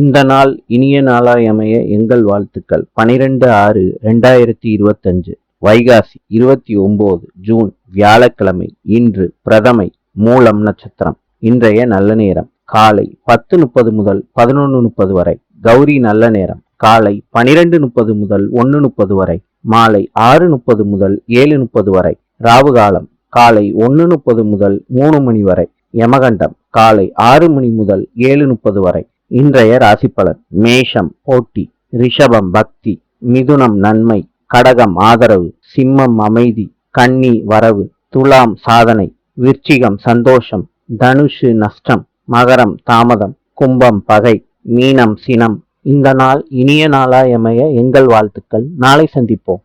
இந்த நாள் இனிய நாளாயமைய எங்கள் வாழ்த்துக்கள். பனிரெண்டு ஆறு ரெண்டாயிரத்தி இருபத்தஞ்சு வைகாசி இருபத்தி ஒன்பது ஜூன் வியாழக்கிழமை இன்று பிரதமை மூலம் நட்சத்திரம். இன்றைய நல்ல நேரம் காலை பத்து முப்பது முதல் பதினொன்று முப்பது வரை. கௌரி நல்ல நேரம் காலை பனிரெண்டு முப்பது முதல் ஒன்று முப்பது வரை. மாலை ஆறு முப்பது முதல் ஏழு முப்பது வரை. ராவுகாலம் காலை ஒன்று முப்பது முதல் மூணு மணி வரை. யமகண்டம் காலை ஆறு மணி முதல் ஏழு முப்பது வரை. இன்றைய ராசிப்பலன் மேஷம் போட்டி ரிஷபம் பக்தி மிதுனம் நன்மை கடகம் ஆதரவு சிம்மம் அமைதி கன்னி வரவு துலாம் சாதனை விருச்சிகம் சந்தோஷம் தனுஷு நஷ்டம் மகரம் தாமதம் கும்பம் பகை மீனம் சினம். இந்த நாள் இனிய நாளாயமைய எங்கள் வாழ்த்துக்கள். நாளை சந்திப்போம்.